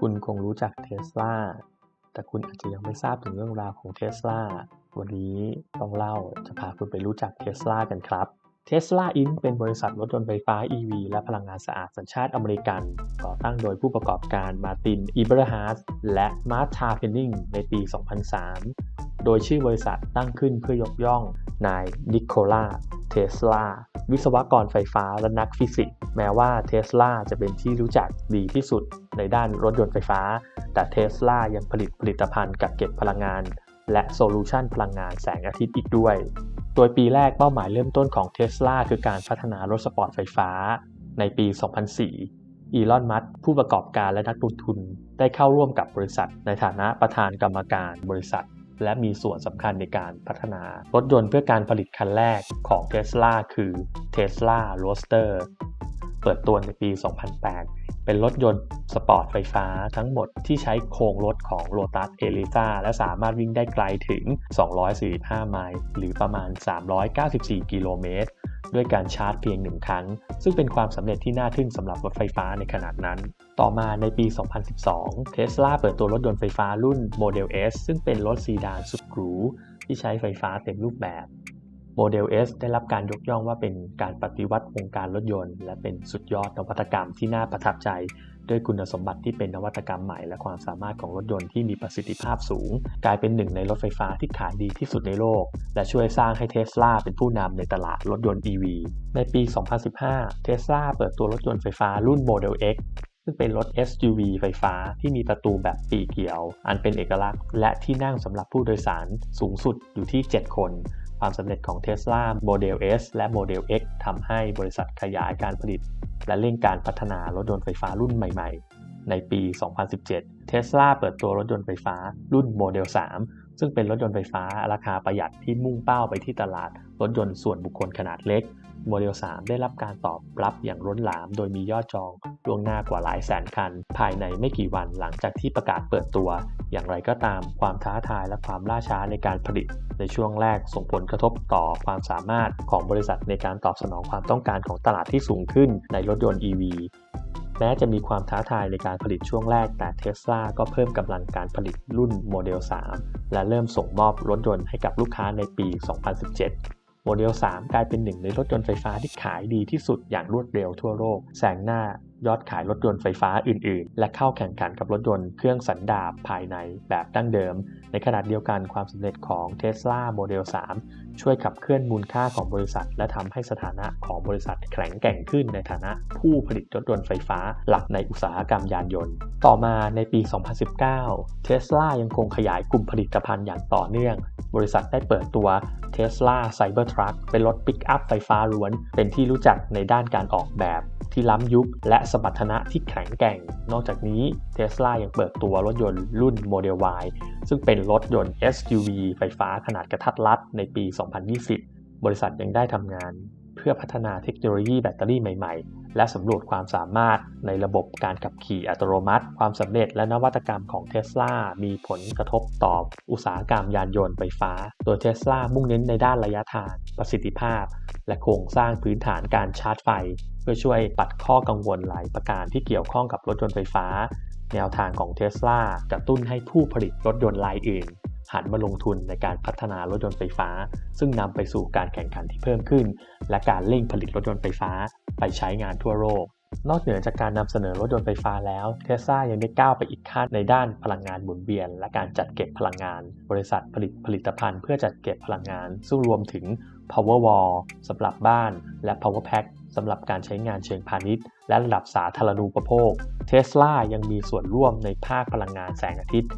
คุณคงรู้จักเทสลาแต่คุณอาจจะยังไม่ทราบถึงเรื่องราวของเทสลาวันนี้ต้องเล่าจะพาคุณไปรู้จักเทสลากันครับเทสลาอินเป็นบริษัทรถยนต์ไฟฟ้า EV และพลังงานสะอาดสัญชาติอเมริกัน ก่อตั้งโดยผู้ประกอบการมาตินอีเบรฮาร์สและมาร์ธาเพนนิงในปี 2003 โดยชื่อบริษัทตั้งขึ้นเพื่อยกย่องนายนิโคลาเทสลาวิศวกรไฟฟ้าและนักฟิสิกส์แม้ว่าเทสลาจะเป็นที่รู้จักดีที่สุด ในด้านรถยนต์ไฟฟ้า แต่เทสลายังผลิตผลิตภัณฑ์กักเก็บพลังงาน และโซลูชันพลังงานแสงอาทิตย์อีกด้วย โดยปีแรกเป้าหมายเริ่มต้นของเทสลาคือการพัฒนารถสปอร์ตไฟฟ้า ในปี 2004 อีลอน มัสผู้ประกอบการและนักลงทุนได้เข้าร่วมกับบริษัท ในฐานะประธานกรรมการบริษัท และมีส่วนสำคัญในการพัฒนารถยนต์เพื่อการผลิตคันแรกของ Tesla คือ Tesla Roadster เปิดตัวในปี 2008 เป็นรถยนต์สปอร์ตไฟฟ้าทั้งหมดที่ใช้โครงรถของ Lotus Elisa และสามารถวิ่งได้ไกลถึง 245 ไมล์หรือประมาณ 394 กิโลเมตร ด้วยการชาร์จเพียงหนึ่งครั้ง ซึ่งเป็นความสำเร็จที่น่าทึ่งสำหรับรถไฟฟ้าในขนาดนั้น ต่อมาในปี 2012 Tesla เปิดตัวรถยนต์ไฟฟ้ารุ่น Model S ซึ่งเป็นรถซีดานสุดหรูที่ใช้ไฟฟ้าเต็มรูปแบบ โมเดล S ได้รับการยกย่องว่าเป็นการปฏิวัติวงการรถยนต์ และเป็นสุดยอดนวัตกรรมที่น่าประทับใจ ด้วยคุณสมบัติที่เป็นนวัตกรรมใหม่ และความสามารถของรถยนต์ที่มีประสิทธิภาพสูง กลายเป็นหนึ่งในรถไฟฟ้าที่ขายดีที่สุดในโลก และช่วยสร้างให้เทสลาเป็นผู้นำในตลาดรถยนต์ EV ในปี 2015 เทสลาเปิดตัวรถยนต์ไฟฟ้ารุ่น Model X ซึ่งเป็นรถ SUV ไฟฟ้าที่มีประตูแบบปีเกี่ยว อันเป็นเอกลักษณ์ และที่นั่งสำหรับผู้โดยสารสูงสุดอยู่ที่ 7 คน ความสำเร็จของ Tesla Model S และ Model X ทำให้บริษัทขยายการผลิต และเร่งการพัฒนารถยนต์ไฟฟ้ารุ่นใหม่ ๆ ในปี 2017 Tesla เปิดตัวรถยนต์ไฟฟ้ารุ่น Model 3 ซึ่งเป็นรถยนต์ไฟฟ้าราคาประหยัดที่มุ่งเป้าไปที่ตลาดรถยนต์ส่วนบุคคลขนาดเล็ก โมเดล 3 ได้รับการตอบรับอย่างล้นหลาม โดยมียอดจองล่วงหน้ากว่าหลายแสนคัน ภายในไม่กี่วันหลังจากที่ประกาศเปิดตัว อย่างไรก็ตามความท้าทายและความล่าช้าในการผลิต ในช่วงแรกส่งผลกระทบต่อความสามารถของบริษัทในการตอบสนองความต้องการของตลาดที่สูงขึ้นในรถยนต์ EV แม้จะมีความท้าทายในการผลิตช่วงแรก แต่เทสลาก็เพิ่มกำลังการผลิตรุ่นโมเดล 3 และเริ่มส่งมอบรถยนต์ให้กับลูกค้าในปี 2017 โมเดล 3 กลายเป็นหนึ่งในรถยนต์ไฟฟ้าที่ขายดีที่สุดอย่างรวดเร็วทั่วโลกแซงหน้า ยอดขายรถยนต์ไฟฟ้าอื่น ๆ และเข้าแข่งขันกับรถยนต์เครื่องสันดาปภายในแบบดั้งเดิม ในขณะเดียวกันความสำเร็จของ Tesla Model 3 ช่วยขับเคลื่อนมูลค่าของบริษัท และทำให้สถานะของบริษัทแข็งแกร่งขึ้นในฐานะผู้ผลิตรถยนต์ไฟฟ้าหลักในอุตสาหกรรมยานยนต์ ต่อมาในปี 2019 Tesla ยังคงขยายกลุ่มผลิตภัณฑ์อย่างต่อเนื่อง บริษัทได้เปิดตัว Tesla Cybertruck เป็นรถปิกอัพไฟฟ้าล้วน เป็นที่รู้จักในด้านการออกแบบที่ล้ำยุคและสมรรถนะที่แข็งแกร่ง นอกจากนี้ Tesla ยังเปิดตัวรถยนต์รุ่น Model Y ซึ่งเป็นรถยนต์ SUV ไฟฟ้าขนาดกระทัดรัดในปี 2020 บริษัทยังได้ทำงานเพื่อพัฒนาเทคโนโลยีแบตเตอรี่ใหม่ๆ และสำรวจความสามารถในระบบการขับขี่อัตโนมัติ ความสำเร็จและนวัตกรรมของ Tesla มีผลกระทบต่ออุตสาหกรรมยานยนต์ไฟฟ้า โดย Tesla มุ่งเน้นในด้านระยะทาง ประสิทธิภาพ และโครงสร้างพื้นฐานการชาร์จไฟ เพื่อช่วยปัดข้อกังวลหลายประการที่เกี่ยวข้องกับรถยนต์ไฟฟ้า แนวทางของ Tesla กระตุ้นให้ผู้ผลิตรถยนต์รายอื่น หันมาลงทุนในการพัฒนารถยนต์ไฟฟ้า ซึ่งนำไปสู่การแข่งขันที่เพิ่มขึ้น และการเร่งผลิตรถยนต์ไฟฟ้าไปใช้งานทั่วโลกนอกเหนือจากการนำเสนอรถยนต์ไฟฟ้าแล้วเทสซายังได้ก้าวไปอีกขั้นในด้านพลังงานหมุนเวียน และการจัดเก็บพลังงาน บริษัทผลิตผลิตภัณฑ์เพื่อจัดเก็บพลังงาน ซึ่งรวมถึง power wall สำหรับบ้าน และ power pack สำหรับการใช้งานเชิงพาณิชย์ และระดับสาธารณูปโภค เทสลายังมีส่วนร่วมในภาคพลังงานแสงอาทิตย์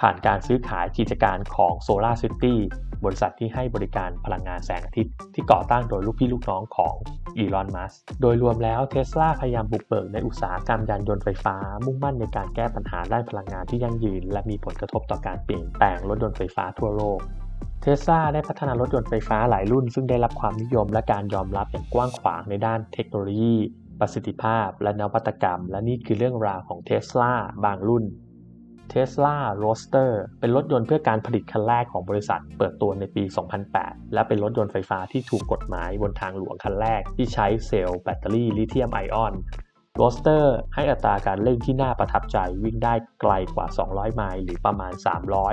ผ่านการซื้อขายกิจการของ Solar City บริษัทที่ให้บริการพลังงานแสงอาทิตย์ที่ก่อตั้งโดยลูกพี่ลูกน้องของอีลอน มัสโดยรวมแล้วเทสลาพยายามบุกเบิกในอุตสาหกรรมยานยนต์ไฟฟ้า มุ่งมั่นในการแก้ปัญหาด้านพลังงานที่ยั่งยืน และมีผลกระทบต่อการเปลี่ยนแปลงรถยนต์ไฟฟ้าทั่วโลก เทสลาได้พัฒนารถยนต์ไฟฟ้าหลายรุ่น ซึ่งได้รับความนิยมและการยอมรับอย่างกว้างขวางในด้านเทคโนโลยี ประสิทธิภาพ และนวัตกรรม และนี่คือเรื่องราวของเทสลาบางรุ่น Tesla Roadster เป็นรถยนต์เพื่อการผลิตคันแรกของบริษัท เปิดตัวในปี 2008 และเป็นรถยนต์ไฟฟ้าที่ถูกกฎหมายบนทางหลวงคันแรกที่ใช้เซลล์แบตเตอรี่ลิเธียมไอออน โรสเตอร์ให้อัตราการเร่งที่น่าประทับใจวิ่งได้ไกลกว่า 200 ไมล์หรือประมาณ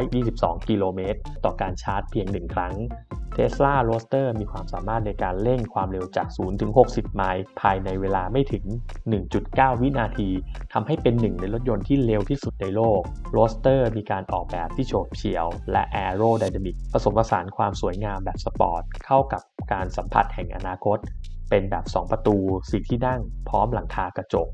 322 กิโลเมตร ต่อการชาร์จเพียง 1 ครั้ง Tesla Roadster มีความสามารถในการเร่งความเร็วจาก 0 ถึง 60 ไมล์ภายในเวลาไม่ถึง 1.9 วินาที ทำให้เป็นหนึ่งในรถยนต์ที่เร็วที่สุดในโลก Roadster มีการออกแบบที่โฉบเฉี่ยว และ Aerodynamic ผสมผสานความสวยงามแบบสปอร์ต เข้ากับการสัมผัสแห่งอนาคต เป็นแบบ 2 ประตู 4 ที่นั่งพร้อมหลังคากระจก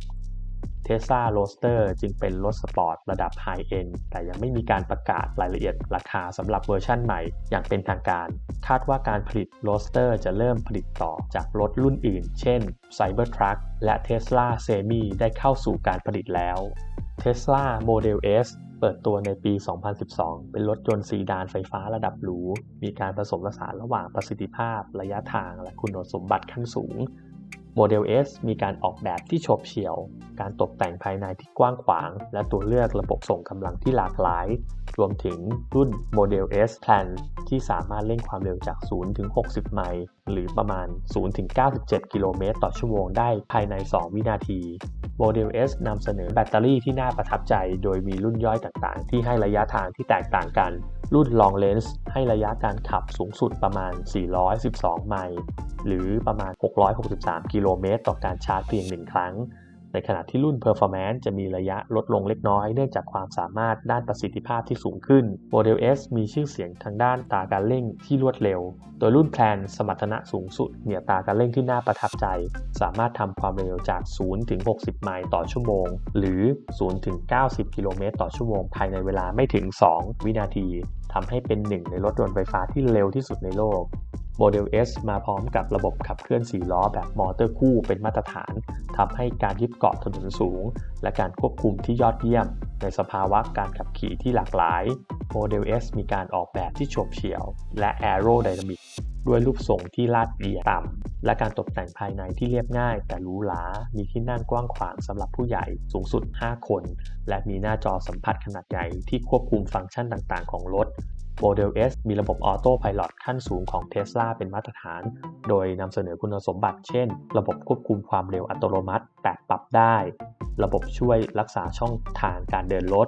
Tesla Roadster จึงเป็นรถสปอร์ตระดับไฮเอนด์แต่ยังไม่มีการประกาศรายละเอียดราคาสำหรับเวอร์ชั่นใหม่ อย่างเป็นทางการ คาดว่าการผลิต Roadster จะเริ่มผลิตต่อจากรถรุ่นอื่น เช่น Cybertruck และ Tesla Semi ได้เข้าสู่การผลิตแล้ว Tesla Model S เปิดตัวในปี 2012 เป็นรถยนต์ซีดานไฟฟ้าระดับหรู มีการผสมผสานระหว่างประสิทธิภาพ ระยะทาง และคุณสมบัติขั้นสูง โมเดล S มีการออกแบบที่โฉบเฉี่ยว การตกแต่งภายในที่กว้างขวาง และตัวเลือกระบบส่งกำลังที่หลากหลาย รวมถึงรุ่น Model S Plan ที่สามารถเร่งความเร็วจาก 0 ถึง 60 ไมล์หรือประมาณ 0 ถึง 97 กิโลเมตรต่อชั่วโมงได้ภายใน 2 วินาที Model S นำเสนอแบตเตอรี่ที่น่าประทับใจ โดยมีรุ่นย่อยต่างๆ ที่ให้ระยะทางที่แตกต่างกัน รุ่น Long Range ให้ระยะการขับสูงสุดประมาณ 412 ไมล์หรือประมาณ 663 กิโลเมตรต่อการชาร์จเพียง 1 ครั้ง ในขณะที่รุ่น Performance จะมีระยะลดลงเล็กน้อยเนื่องจากความสามารถด้านประสิทธิภาพที่สูงขึ้น Model S มีชื่อเสียงทางด้านตาการเร่งที่รวดเร็ว โดยรุ่น Plan สมรรถนะสูงสุดมีอัตาการเร่งที่น่าประทับใจ สามารถทำความเร็วจาก 0 ถึง 60 ไมล์ต่อชั่วโมง หรือ 0 ถึง 90 กิโลเมตรต่อชั่วโมง ภายในเวลาไม่ถึง 2 วินาทีทำให้เป็นหนึ่งในรถยนต์ไฟฟ้าที่เร็วที่สุดในโลก Model S มาพร้อมกับระบบขับเคลื่อน 4 ล้อแบบมอเตอร์คู่เป็นมาตรฐานทำให้การยึดเกาะถนนสูง และการควบคุมที่ยอดเยี่ยม ในสภาวะการขับขี่ที่หลากหลาย Model S มีการออกแบบที่โฉบเฉี่ยว และ Aerodynamic ด้วยรูปทรงที่ลาดเอียงต่ำ และการตกแต่งภายในที่เรียบง่าย แต่หรูหรา มีที่นั่งกว้างขวางสำหรับผู้ใหญ่สูงสุด 5 คน และมีหน้าจอสัมผัสขนาดใหญ่ที่ควบคุมฟังก์ชันต่างๆ ของรถ Model S มีระบบออโต้พ i l o t ขั้นสูงของ Tesla เป็นมาตรฐาน โดยนำเสนอคุณสมบัติ เช่น ระบบควบคุมความเร็วอัตโนมัติ แต่ปรับได้ ระบบช่วยรักษาช่องทางการเดินรถ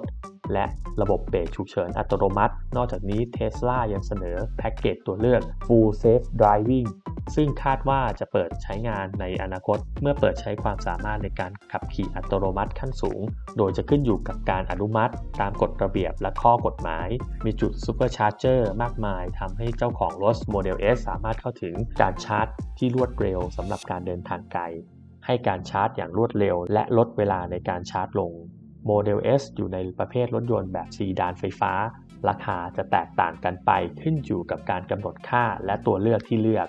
และระบบเบรกฉุกเฉินอัตโนมัติ นอกจากนี้ Tesla ยังเสนอแพ็กเกจตัวเลือก Full Safe Driving ซึ่งคาดว่าจะเปิดใช้งานในอนาคต เมื่อเปิดใช้ความสามารถในการขับขี่อัตโนมัติขั้นสูง โดยจะขึ้นอยู่กับการอนุมัติ ตามกฎระเบียบและข้อกฎหมาย มีจุดซูเปอร์ชาร์จเจอร์มากมายทำให้เจ้าของรถ Model S สามารถเข้าถึงการชาร์จที่รวดเร็วสำหรับการเดินทางไกล ให้การชาร์จอย่างรวดเร็ว และลดเวลาในการชาร์จลง Model S อยู่ในประเภทรถยนต์แบบซีดานไฟฟ้า ราคาจะแตกต่างกันไปขึ้นอยู่กับการกำหนดค่าและตัวเลือกที่เลือก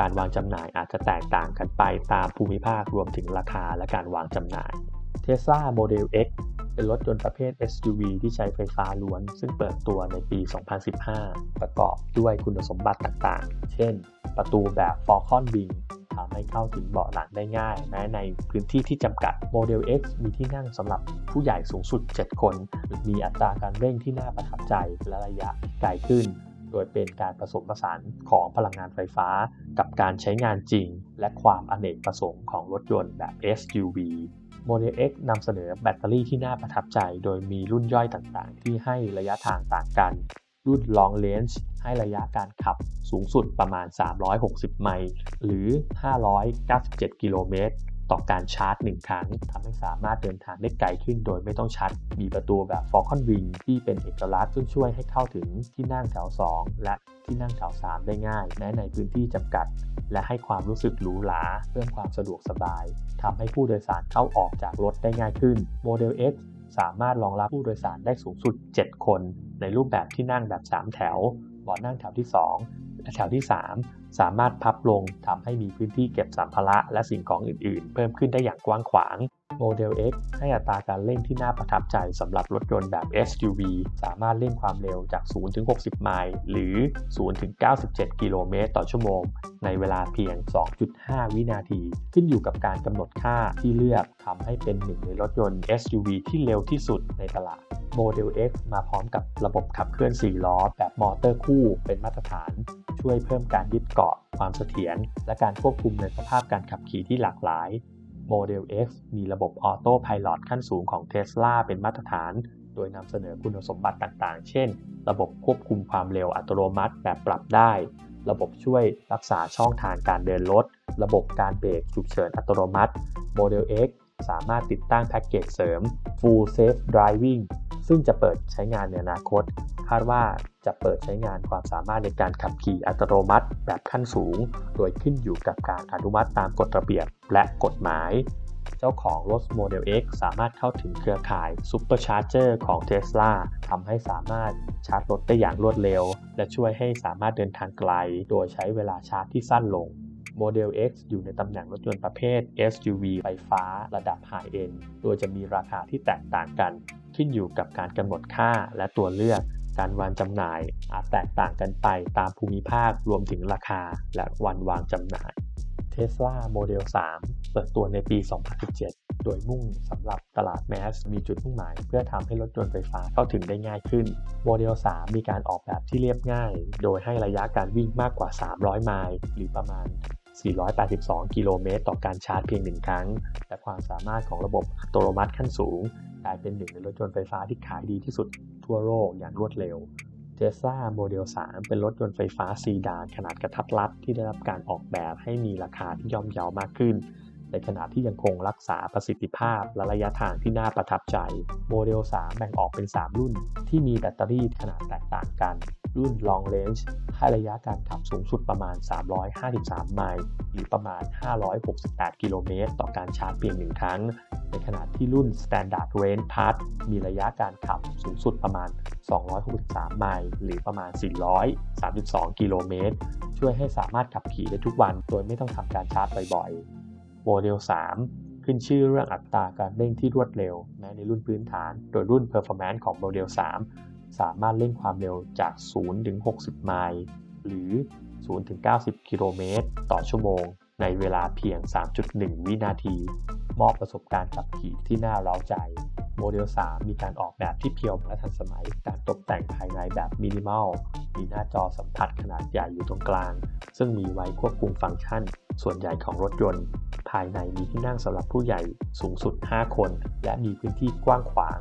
การวางจำหน่ายอาจจะแตกต่างกันไปตามภูมิภาครวมถึงราคาและการวางจำหน่าย Tesla Model X เป็นรถยนต์ประเภท SUV ที่ใช้ไฟฟ้าล้วน ซึ่งเปิดตัวในปี 2015 ประกอบด้วยคุณสมบัติต่างๆ เช่น ประตูแบบ Falcon Wing ทำให้เข้าถึงเบาะหลังได้ง่ายแม้ในพื้นที่ที่จำกัด Model X มีที่นั่งสำหรับผู้ใหญ่สูงสุด 7 คน มีอัตราการเร่งที่น่าประทับใจและระยะไกลขึ้น โดยเป็นการผสมผสานของพลังงานไฟฟ้า กับการใช้งานจริง และความอเนกประสงค์ของรถยนต์แบบ SUV Model X นำเสนอแบตเตอรี่ที่น่าประทับใจ โดยมีรุ่นย่อยต่างๆ ที่ให้ระยะทางต่างกัน รุ่น Long Range ให้ระยะการขับสูงสุดประมาณ 360 ไมล์ หรือ 597 กิโลเมตร ต่อการชาร์จ 1 ครั้งทำให้สามารถเดินทางได้ไกลขึ้นโดยไม่ต้องชาร์จ มีประตูแบบ Falcon Wing ที่เป็นเอกลักษณ์ซึ่งช่วยให้เข้าถึงที่นั่งแถว 2 และที่นั่งแถว 3 ได้ง่าย แม้ในพื้นที่จำกัด และให้ความรู้สึกหรูหราเพิ่มความสะดวกสบายทำให้ผู้โดยสารเข้าออกจากรถได้ง่ายขึ้น Model X สามารถรองรับผู้โดยสารได้สูงสุด 7 คน ในรูปแบบที่นั่งแบบ 3 แถวบาะนั่งแถวที่ 2 และแถวที่ 3 สามารถพับลงทำให้มีพื้นที่เก็บสัมภาระและสิ่งของอื่นๆ เพิ่มขึ้นได้อย่างกว้างขวาง Model X ให้อัตราการเร่งที่น่าประทับใจสำหรับรถยนต์แบบ SUV สามารถเร่งความเร็วจาก 0 ถึง 60 ไมล์ หรือ 0 ถึง 97 กิโลเมตรต่อชั่วโมง ในเวลาเพียง 2.5 วินาที ขึ้นอยู่กับการกำหนดค่าที่เลือกทำให้เป็นหนึ่งในรถยนต์ SUV ที่เร็วที่สุดในตลาด Model X มาพร้อมกับระบบขับเคลื่อน 4 ล้อ แบบมอเตอร์คู่เป็นมาตรฐาน ช่วยเพิ่มการยึดเกาะความเสถียร และการควบคุมในสภาพการขับขี่ที่หลากหลาย Model X มีระบบ Auto Pilot ขั้นสูงของ Tesla เป็นมาตรฐาน โดยนำเสนอคุณสมบัติต่างๆ เช่น ระบบควบคุมความเร็วอัตโนมัติแบบปรับได้ ระบบช่วยรักษาช่องทางการเดินรถ ระบบการเบรกฉุกเฉินอัตโนมัติ Model X สามารถติดตั้งแพ็กเกจเสริม Full Safe Driving ซึ่งจะเปิดใช้งานในอนาคต คาดว่าจะเปิดใช้งานความสามารถในการขับขี่อัตโนมัติแบบขั้นสูง โดยขึ้นอยู่กับการอนุมัติตามกฎระเบียบและกฎหมาย เจ้าของรถ Model X สามารถเข้าถึงเครือข่าย Supercharger ของ Tesla ทำให้สามารถชาร์จรถได้อย่างรวดเร็ว และช่วยให้สามารถเดินทางไกล โดยใช้เวลาชาร์จที่สั้นลง Model X อยู่ในตำแหน่งรถยนต์ประเภท SUV ไฟฟ้าระดับ High End โดยจะมีราคาที่แตกต่างกัน ขึ้นอยู่กับการกำหนดค่าและตัวเลือก การวางจำหน่ายอาจแตกต่างกันไปตามภูมิภาครวมถึงราคาและวันวางจำหน่าย Tesla Model 3 เปิดตัวในปี 2017 โดยมุ่งสำหรับตลาดแมส มีจุดมุ่งหมาย เพื่อทำให้รถยนต์ไฟฟ้าเข้าถึงได้ง่ายขึ้น Model 3มีการออกแบบที่เรียบง่าย โดยให้ระยะการวิ่งมากกว่า 300 ไมล์ หรือประมาณ 482 กิโลเมตร ต่อการชาร์จเพียงหนึ่งครั้ง และความสามารถของระบบอัตโนมัติขั้นสูงกลายเป็นหนึ่งในรถยนต์ไฟฟ้าที่ขายดีที่สุดทั่วโลกอย่างรวดเร็ว Tesla Model 3 เป็นรถยนต์ไฟฟ้าซีดานขนาดกระทัดรัดที่ได้รับการออกแบบให้มีราคาที่ย่อมเยาวมากขึ้น ในขณะที่ยังคงรักษาประสิทธิภาพและระยะทางที่น่าประทับใจ โมเดล 3 แบ่งออกเป็น 3 รุ่น ที่มีแบตเตอรี่ขนาดแตกต่างกัน รุ่น Long Range ให้ระยะการขับสูงสุดประมาณ 353 ไมล์ หรือประมาณ 568 กิโลเมตร ต่อการชาร์จเพียงหนึ่งครั้ง ในขณะที่รุ่น Standard Range Plus มีระยะการขับสูงสุดประมาณ 263 ไมล์หรือประมาณ 432 กิโลเมตร ช่วยให้สามารถขับขี่ได้ทุกวัน โดยไม่ต้องทำการชาร์จบ่อยๆ โมเดล 3 ขึ้นชื่อเรื่องอัตราการเร่งที่รวดเร็วแม้ในรุ่นพื้นฐาน โดยรุ่น Performance ของโมเดล 3 สามารถเร่งความเร็วจาก 0 ถึง 60 ไมล์ หรือ 0 ถึง 90 กิโลเมตรต่อชั่วโมง ในเวลาเพียง 3.1 วินาที มอบประสบการณ์ขับขี่ที่น่าเร้าใจ โมเดล 3 มีการออกแบบที่เพียวและทันสมัย การตกแต่งภายในแบบมินิมอล มีหน้าจอสัมผัสขนาดใหญ่อยู่ตรงกลาง ซึ่งมีไว้ควบคุมฟังก์ชัน ส่วนใหญ่ของรถยนต์ ภายในมีที่นั่งสำหรับผู้ใหญ่สูงสุด 5 คน และมีพื้นที่กว้างขวาง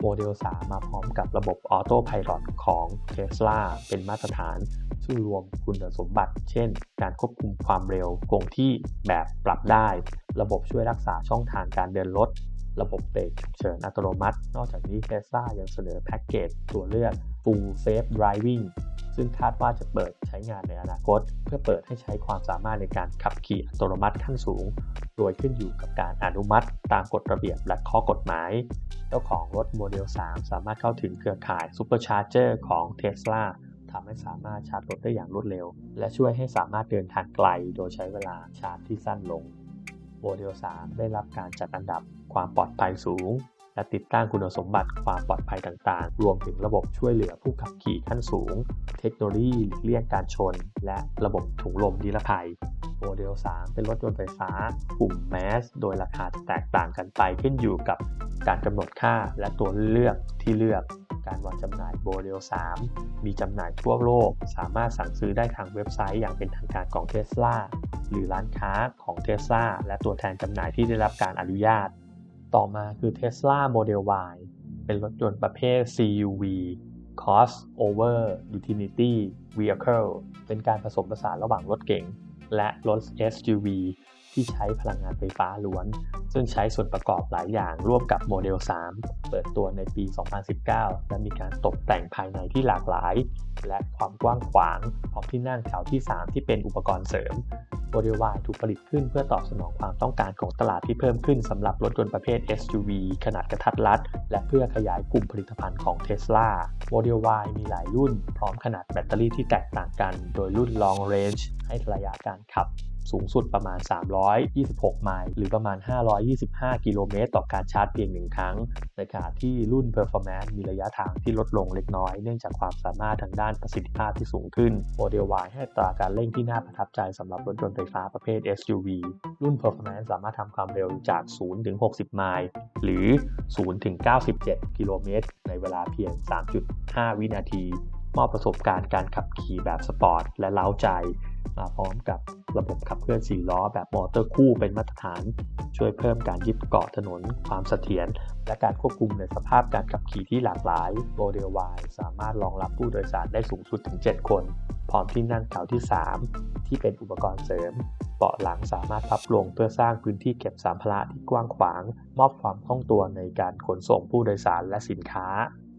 โมเดล 3 มาพร้อมกับระบบ Auto Pilot ของ Tesla เป็นมาตรฐานซึ่งรวมคุณสมบัติ เช่น การควบคุมความเร็วคงที่แบบปรับได้ ระบบช่วยรักษาช่องทางการเดินรถ ระบบเบรกฉุกเฉินอัตโนมัติ นอกจากนี้ Tesla ยังเสนอแพ็กเกจตัวเลือก Full Safe Driving ซึ่งคาดว่าจะเปิดใช้งานในอนาคต เพื่อเปิดให้ใช้ความสามารถในการขับขี่อัตโนมัติขั้นสูง โดยขึ้นอยู่กับการอนุมัติตามกฎระเบียบและข้อกฎหมาย เจ้าของรถโมเดล 3 สามารถเข้าถึงเครือข่าย Supercharger ของ Tesla ทำให้สามารถชาร์จรถได้อย่างรวดเร็ว และช่วยให้สามารถเดินทางไกลโดยใช้เวลาชาร์จที่สั้นลง โมเดล 3 ได้รับการจัดอันดับความปลอดภัยสูง และติดตั้งคุณสมบัติความปลอดภัยต่างๆ รวมถึงระบบช่วยเหลือผู้ขับขี่ขั้นสูง เทคโนโลยีหลีกเลี่ยงการชน และระบบถุงลมนิรภัย โมเดล 3 เป็นรถยนต์ไฟฟ้ากลุ่มแมสโดยราคาแตกต่างกันไปขึ้นอยู่กับการกำหนดค่าและตัวเลือกที่เลือก การวางจำหน่ายโมเดล3มีจำหน่ายทั่วโลก สามารถสั่งซื้อได้ทางเว็บไซต์อย่างเป็นทางการของ Tesla หรือร้านค้าของ Tesla และตัวแทนจำหน่ายที่ได้รับการอนุญาต ต่อมาคือ Tesla Model Y เป็นรถยนต์ประเภท CUV Crossover Utility Vehicle เป็นการผสมผสานระหว่างรถเก๋งและรถ SUV ที่ใช้พลังงานไฟฟ้าล้วน ซึ่งใช้ส่วนประกอบหลายอย่างร่วมกับโมเดล 3 เปิดตัวในปี 2019 และมีการตกแต่งภายในที่หลากหลาย และความกว้างขวางพร้อมที่นั่งแถวที่ 3 ที่เป็นอุปกรณ์เสริมโมเดล Y ถูกผลิตขึ้นเพื่อตอบสนองความต้องการของตลาดที่เพิ่มขึ้นสำหรับรถยนต์ประเภท SUV ขนาดกระทัดรัด และเพื่อขยายกลุ่มผลิตภัณฑ์ของ Tesla โมเดล Y มีหลายรุ่น พร้อมขนาดแบตเตอรี่ที่แตกต่างกัน โดยรุ่น Long Range ให้ระยะการขับ สูงสุดประมาณ 326 ไมล์หรือประมาณ 525 กิโลเมตรต่อการชาร์จเพียงหนึ่งครั้ง ในขณะที่รุ่น Performance มีระยะทางที่ลดลงเล็กน้อย เนื่องจากความสามารถทางด้านประสิทธิภาพที่สูงขึ้นโมเดล Y ให้ตราการเร่งที่น่าประทับใจสำหรับรถยนต์ไฟฟ้าประเภท SUV รุ่น Performance สามารถทำความเร็วจาก 0 ถึง 60 ไมล์หรือ 0 ถึง 97 กิโลเมตร ในเวลาเพียง 3.5 วินาที มอบประสบการณ์การขับขี่แบบสปอร์ตและเล้าใจ มาพร้อมกับระบบขับเคลื่อน4ล้อ แบบมอเตอร์คู่เป็นมาตรฐาน ช่วยเพิ่มการยึดเกาะถนน ความเสถียรและการควบคุมในสภาพการขับขี่ที่หลากหลายโมเดล Y สามารถรองรับผู้โดยสารได้สูงสุดถึง 7 คน พร้อมที่นั่งแถวที่ 3 ที่เป็นอุปกรณ์เสริม เบาะหลังสามารถพับลงเพื่อสร้างพื้นที่เก็บสัมภาระที่กว้างขวาง มอบความคล่องตัวในการขนส่งผู้โดยสารและสินค้า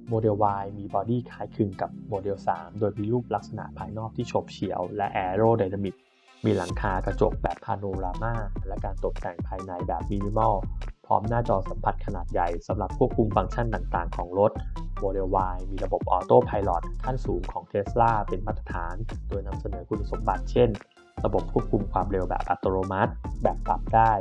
โมเดล Y มีบอดี้คล้ายคลึงกับโมเดล 3 โดยมีรูปลักษณะภายนอกที่โฉบเฉี่ยวและแอโรไดนามิก มีหลังคากระจกแบบพาโนรามาและการตกแต่งภายในแบบมินิมอล พร้อมหน้าจอสัมผัสขนาดใหญ่สำหรับควบคุมฟังก์ชันต่างๆ ของรถ โมเดล Y มีระบบออโต้พ l o t ขั้นสูงของ Tesla เป็นมาตรฐาน โดยนำเสนอคุณสมบัติเช่น ระบบควบคุมความเร็วแบบอัตโนมัติ แบบปรับได้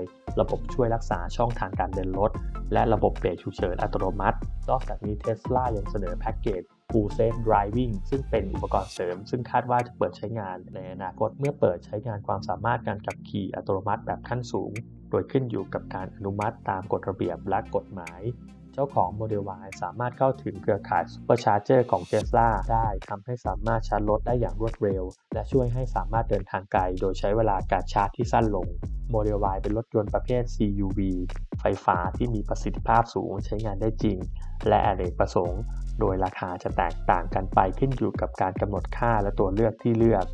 ระบบช่วยรักษาช่องทางการเดินรถ และระบบเบรกฉุกเฉินอัตโนมัติ นอกจากนี้ Tesla ยังเสนอแพ็กเกจ Full Safe Driving ซึ่งเป็นอุปกรณ์เสริม ซึ่งคาดว่าจะเปิดใช้งานในอนาคต เมื่อเปิดใช้งานความสามารถการขับขี่อัตโนมัติแบบขั้นสูง โดยขึ้นอยู่กับการอนุมัติตามกฎระเบียบและกฎหมาย เจ้าของ Model Y สามารถเข้าถึงเครือข่าย Supercharger ของ Tesla ได้ทำให้สามารถชาร์จรถได้อย่างรวดเร็ว และช่วยให้สามารถเดินทางไกล โดยใช้เวลาการชาร์จที่สั้นลง Model Y เป็นรถยนต์ประเภท CUV ไฟฟ้าที่มีประสิทธิภาพสูงใช้งานได้จริง และอเนกประสงค์ โดยราคาจะแตกต่างกันไปขึ้นอยู่กับการกำหนดค่าและตัวเลือกที่เลือก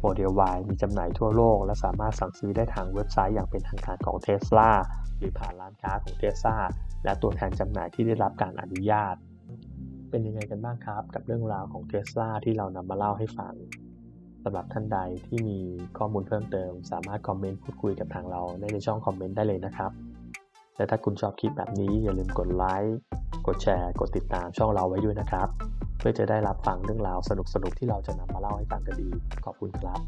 โมเดล Y มีจำหน่ายทั่วโลก และสามารถสั่งซื้อได้ทางเว็บไซต์อย่างเป็นทางการของ Tesla หรือผ่านร้านค้าของ Tesla และตัวแทนจำหน่ายที่ได้รับการอนุญาต เป็นยังไงกันบ้างครับ กับเรื่องราวของ Tesla ที่เรานำมาเล่าให้ฟังสำหรับท่านใดที่มีข้อมูลเพิ่มเติม สามารถคอมเมนต์พูดคุยกับทางเราได้ในช่องคอมเมนต์ได้เลยนะครับ และถ้าคุณชอบคลิปแบบนี้อย่าลืมกดไลค์ กดแชร์ กดติดตามช่องเราไว้ด้วยนะครับ เพื่อจะได้รับฟังเรื่องราวสนุกๆที่เราจะนำมาเล่าให้ฟังกันอีกขอบคุณครับ